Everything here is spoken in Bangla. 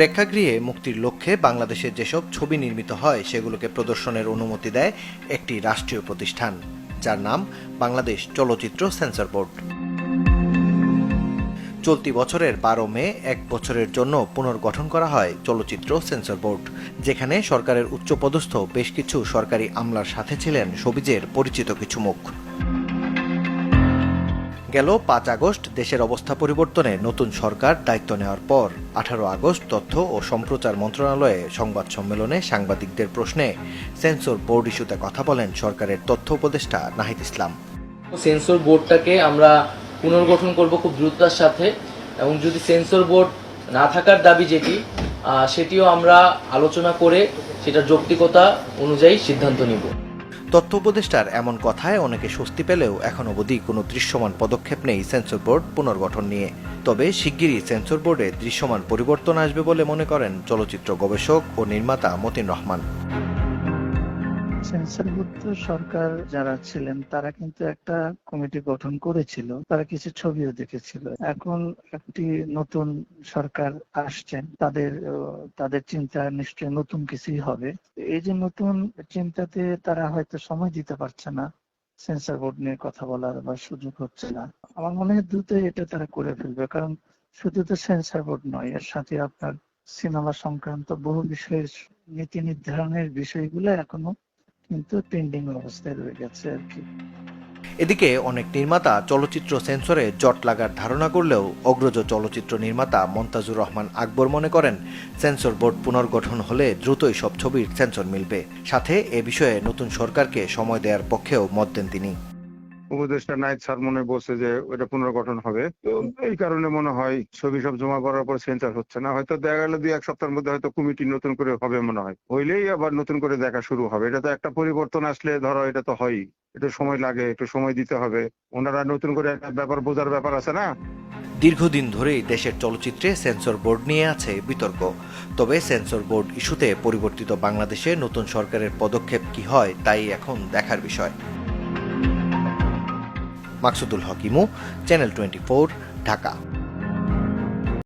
প্রেক্ষাগৃহে মুক্তির লক্ষ্যে বাংলাদেশের যেসব ছবি নির্মিত হয়, সেগুলোকে প্রদর্শনের অনুমতি দেয় একটি রাষ্ট্রীয় প্রতিষ্ঠান, যার নাম বাংলাদেশ চলচ্চিত্র সেন্সর বোর্ড। চলতি বছরের বারো মে, এক বছরের জন্য পুনর্গঠন করা হয় চলচ্চিত্র সেন্সর বোর্ড, যেখানে সরকারের উচ্চপদস্থ বেশ কিছু সরকারি আমলার সাথে ছিলেন সবিজের পরিচিত কিছু মুখ। গেল পাঁচ আগস্ট দেশের অবস্থা পরিবর্তনে নতুন সরকার দায়িত্ব নেওয়ার পর। আঠারো আগস্ট তথ্য ও সম্প্রচার মন্ত্রণালয়ে সংবাদ সম্মেলনে সাংবাদিকদের প্রশ্নে সেন্সর বোর্ড ইস্যুতে কথা বলেন সরকারের তথ্য উপদেষ্টা নাহিদ ইসলাম। সেন্সর বোর্ডটাকে আমরা পুনর্গঠন করব খুব দ্রুততার সাথে এবং যদি সেন্সর বোর্ড না থাকার দাবি যেটি সেটিও আমরা আলোচনা করে সেটার যৌক্তিকতা অনুযায়ী সিদ্ধান্ত নিব। তথ্য উপদেষ্টার এমন কথায় অনেকে স্বস্তি পেলেও এখন অবধি কোনো দৃশ্যমান পদক্ষেপ নেই সেন্সর বোর্ড পুনর্গঠন নিয়ে। তবে শিগগিরই সেন্সর বোর্ডে দৃশ্যমান পরিবর্তন আসবে বলে মনে করেন চলচ্চিত্র গবেষক ও নির্মাতা মতিন রহমান। সেন্সর বোর্ড তো সরকার যারা ছিলেন, তারা কিন্তু একটা কমিটি গঠন করেছিল। তারা কিছু ছবিও দেখেছিল। এখন একটি নতুন সরকার আসছেন। তাদের তাদের চিন্তা নিশ্চয়ই নতুন কিছুই হবে। এই যে নতুন চিন্তাতে তারা হয়তো সময় দিতে পারছে না। সেন্সর বোর্ড নিয়ে কথা বলার বা সুযোগ হচ্ছে না। আমার মনে হয় দ্রুত এটা তারা করে ফেলবে। কারণ শুধু তো সেন্সর বোর্ড নয়, এর সাথে আপনার সিনেমা সংক্রান্ত বহু বিষয়ের নীতি নির্ধারণের বিষয়গুলো এখনও কিন্তু পেন্ডিং অবস্থায় রয়ে গেছে আর কি। এদিকে অনেক নির্মাতা চলচ্চিত্র সেন্সরে জট লাগার ধারণা করলেও অগ্রজ চলচ্চিত্র নির্মাতা মন্তাজুর রহমান আকবর মনে করেন, সেন্সর বোর্ড পুনর্গঠন হলে দ্রুতই সব ছবির সেন্সর মিলবে। সাথে এ বিষয়ে নতুন সরকারকে সময় দেওয়ার পক্ষেও মত দেন তিনি। উপদেষ্টা নাইট স্যার মনে বলছে যে ওটা পুনর্গঠন হবে। তো এই কারণে মনে হয় ছবি সব জমা করার পর সেন্সার হচ্ছে না। হয়তো দেখা গেল দুই এক সপ্তাহের মধ্যে হয়তো কমিটি নতুন করে হবে মনে হয়। হইলেই আবার নতুন করে দেখা শুরু হবে। এটা তো একটা পরিবর্তন আসলে ধরো এটা তো হয়ই। একটু সময় লাগে, একটু সময় দিতে হবে। ওনারা নতুন করে একটা ব্যাপার বোঝার ব্যাপার আছে না? দীর্ঘদিন ধরেই দেশের চলচ্চিত্রে সেন্সর বোর্ড নিয়ে আছে বিতর্ক। তবে সেন্সর বোর্ড ইস্যুতে পরিবর্তিত বাংলাদেশে নতুন সরকারের পদক্ষেপ কি হয়, তাই এখন দেখার বিষয়। মাকসুদুল হকিমু চ্যানেল টোয়েন্টি ঢাকা।